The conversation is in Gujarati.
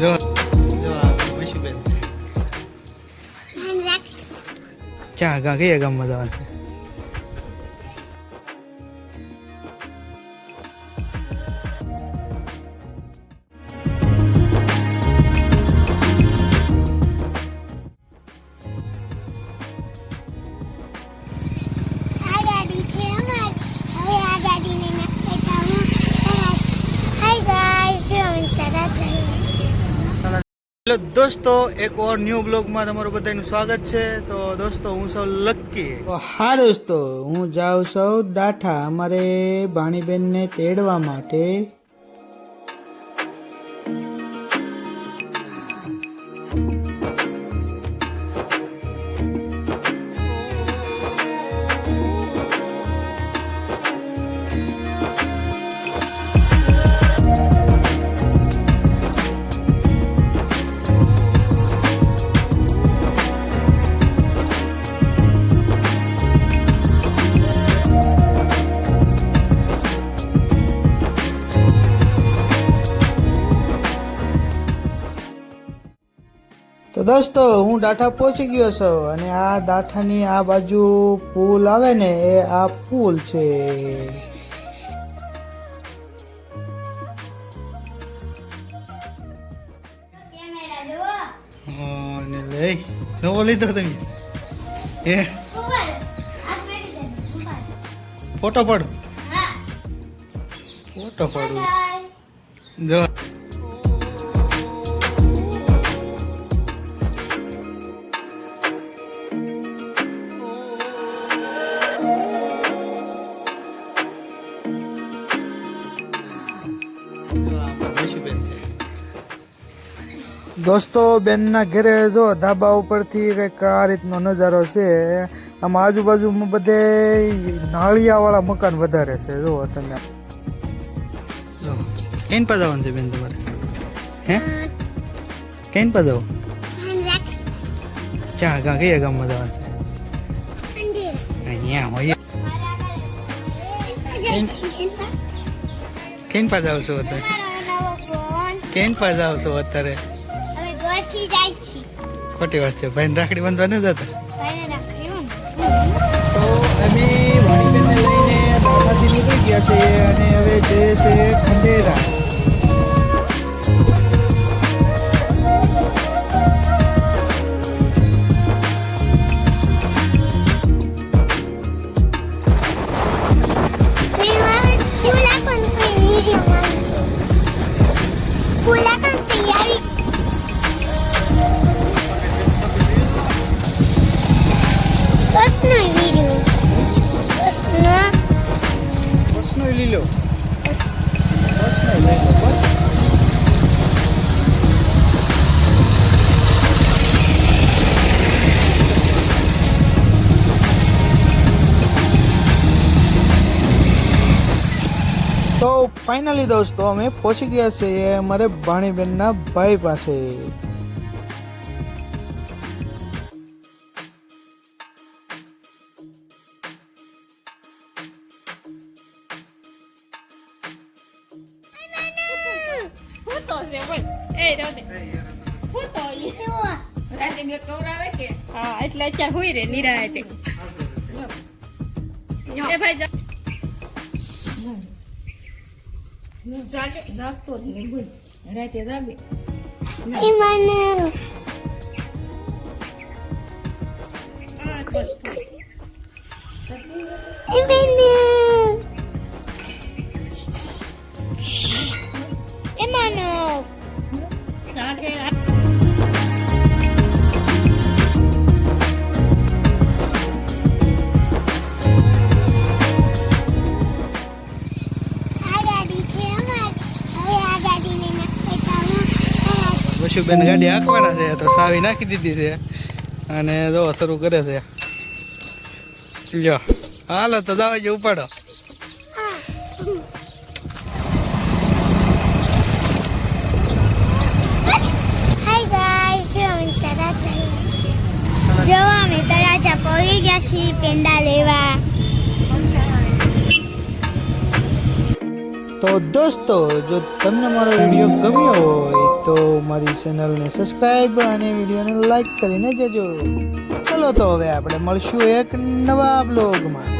જો જો આ વૈશુબેન છે. ચા ગા કયા ગામમાં જવાનું? હેલો દોસ્તો, એક ઓર ન્યૂ બ્લોગમાં તમારું બધાનું સ્વાગત છે. તો દોસ્તો, હું સૌ લક્કી. હા દોસ્તો, હું જાઉં સૌ દાઠા, અમારે ભાણીબેનને તેડવા માટે. તો દોસ્તો હું દાઠા પહોંચી ગયો છું અને આ દાઠાની આ બાજુ પુલ આવે ને એ આ પુલ છે. લઈ નવો લીધો તમે. એ ફોટો પાડો. ફોટો પાડું. જો. દોસ્તો બેનના ઘરે જો ધાબા ઉપરથી કંઈક આ રીતનો નજારો છે આમાં આજુબાજુમાં બધે નાળિયાવાળા મકાન વધારે છે જુઓ તમે. કેન પા જવાનું છે બેન તમારે? હે? કેન પા જવું? ચા ગા કયા ગામમાં જવાનું છે? અહીંયા હોય. કેન પાસે આવશો અત્યારે કેન પા જાવ છો અત્યારે? હવે ઘરથી જાય છે. ખોટી વાત છે. ભાઈ રાખડી બાંધવા ન જતા? તો અમે વાણીબેનને લઈને દાદાજી નીકળી ગયા છે અને હવે જે છે ખંડેરા. પણ તૈયારી છે બસનો વીડિયો બસનો બસનો લીલો બસનો લીલો ફાઇનલી દોસ્તો, અમે પહોંચી ગયા છીએ અમારે ભાણીબેનના ભાઈ પાસે. એટલે અત્યારે રે નિરાય ભાઈ જા જાગે જાગતો જ રાતે જાગે. વશુબેન ગાડી હાંકવાના છે તો સાવી નાખી દીધી છે. અને જો શરૂ કરે છે. લ્યો હાલો તો જાવ જે ઉપાડો. જો અમે પહોંચી ગયા છીએ પેંડા લેવા. તો દોસ્તો જો તમને મારો વીડિયો ગમ્યો હોય તો મારી ચેનલને સબસ્ક્રાઈબ અને વિડીયોને લાઈક કરીને જજો. ચલો તો હવે આપણે મળશું એક નવા બ્લોગમાં